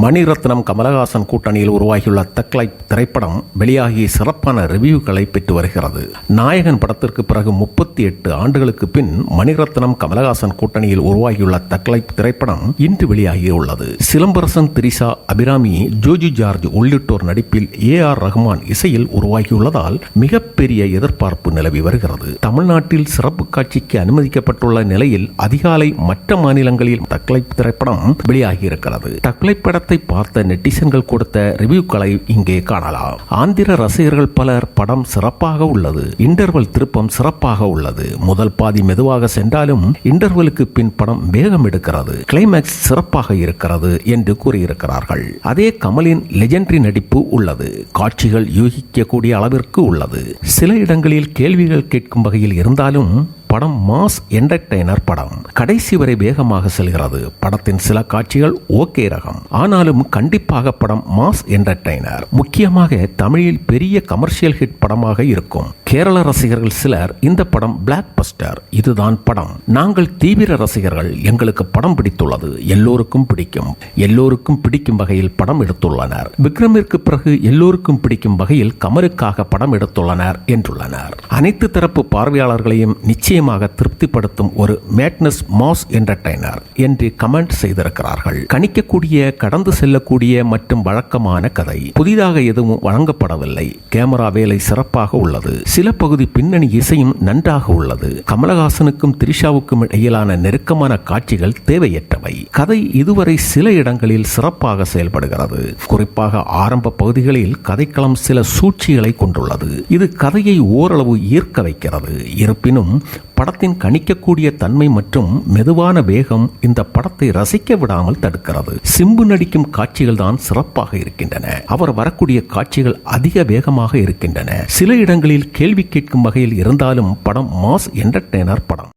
மணிரத்னம் கமலஹாசன் கூட்டணியில் உருவாகியுள்ள தக்லை திரைப்படம் வெளியாகி சிறப்பான ரிவ்யூக்களை பெற்று வருகிறது. நாயகன் படத்திற்கு பிறகு முப்பத்தி எட்டு ஆண்டுகளுக்கு பின் மணிரத்னம் கமலஹாசன் கூட்டணியில் உருவாகியுள்ள தக்லை திரைப்படம் இன்று வெளியாகியுள்ளது சிலம்பரசன் திரிசா அபிராமி ஜோஜி ஜார்ஜ் உள்ளிட்டோர் நடிப்பில் ஏ ஆர் ரஹ்மான் இசையில் உருவாகியுள்ளதால் மிகப்பெரிய எதிர்பார்ப்பு நிலவி வருகிறது. தமிழ்நாட்டில் சிறப்பு காட்சிக்கு அனுமதிக்கப்பட்டுள்ள நிலையில் அதிகாலை மற்ற மாநிலங்களில் தக்லை திரைப்படம் வெளியாகியிருக்கிறது தக்லை படத்தை பார்த்த நெட்டிசன்கள் கொடுத்த ரிவ்யூக்களை இங்கே காணலாம். ஆந்திர ரசிகர்கள் பலர் படம் சிறப்பாக உள்ளது. இன்டர்வல் திருப்பம் சிறப்பாக உள்ளது. முதல் பாதி மெதுவாக சென்றாலும் இன்டர்வலுக்கு பின் படம் வேகம் எடுக்கிறது. கிளைமேக்ஸ் சிறப்பாக இருக்கிறது என்று கூறியிருக்கிறார்கள். அதே கமலின் லெஜெண்டரி நடிப்பு உள்ளது. காட்சிகள் யூகிக்கக்கூடிய அளவிற்கு உள்ளது. சில இடங்களில் கேள்விகள் கேட்கும் வகையில் இருந்தாலும் படம் மாஸ் என்டர்டெய்னர் படம். கடைசி வரை வேகமாக செல்கிறது. படத்தின் சில காட்சிகள் ஓகே ரகம். ஆனாலும் கண்டிப்பாக படம் மாஸ் என்டர்டெய்னர். முக்கியமாக தமிழில் பெரிய கமர்ஷியல் ஹிட் படமாக இருக்கும். கேரள ரசிகர்கள் சிலர் இந்த படம் பிளாக் பஸ்டர் இதுதான் படம். நாங்கள் தீவிர ரசிகர்கள் எங்களுக்கு படம் பிடித்துள்ளது எல்லோருக்கும் பிடிக்கும். எல்லோருக்கும் பிடிக்கும் வகையில் படம் எடுத்துள்ளனர். விக்ரமிற்கு பிறகு எல்லோருக்கும் பிடிக்கும் வகையில் கமலுக்காக படம் எடுத்துள்ளனர் என்றுள்ளனர். அனைத்து தரப்பு பார்வையாளர்களையும் நிச்சயமாக திருப்திப்படுத்தும் ஒரு மேட்னஸ் மாஸ் என்டர்டைனர் என்று கமெண்ட் செய்திருக்கிறார்கள். கணிக்கக்கூடிய கடந்து செல்லக்கூடிய மற்றும் வழக்கமான கதை. புதிதாக எதுவும் வழங்கப்படவில்லை. கேமரா வேலை சிறப்பாக உள்ளது. சில பகுதி பின்னணி இசையும் நன்றாக உள்ளது. கமலஹாசனுக்கும் திரிஷாவுக்கும் இடையிலான நெருக்கமான காட்சிகள் தேவையற்றவை. கதை இதுவரை சில இடங்களில் சிறப்பாக செயல்படுகிறது. குறிப்பாக ஆரம்ப பகுதிகளில் கதைக்களம் சில சூழ்ச்சிகளை கொண்டுள்ளது. இது கதையை ஓரளவு ஈர்க்க வைக்கிறது. இருப்பினும் படத்தின் கணிக்கக்கூடிய தன்மை மற்றும் மெதுவான வேகம் இந்த படத்தை ரசிக்க விடாமல் தடுக்கிறது. சிம்பு நடிக்கும் காட்சிகள் தான் சிறப்பாக இருக்கின்றன. அவர் வரக்கூடிய காட்சிகள் அதிக வேகமாக இருக்கின்றன. சில இடங்களில் கேள்வி கேட்கும் வகையில் இருந்தாலும் படம் மாஸ் என்டர்டெய்னர் படம்.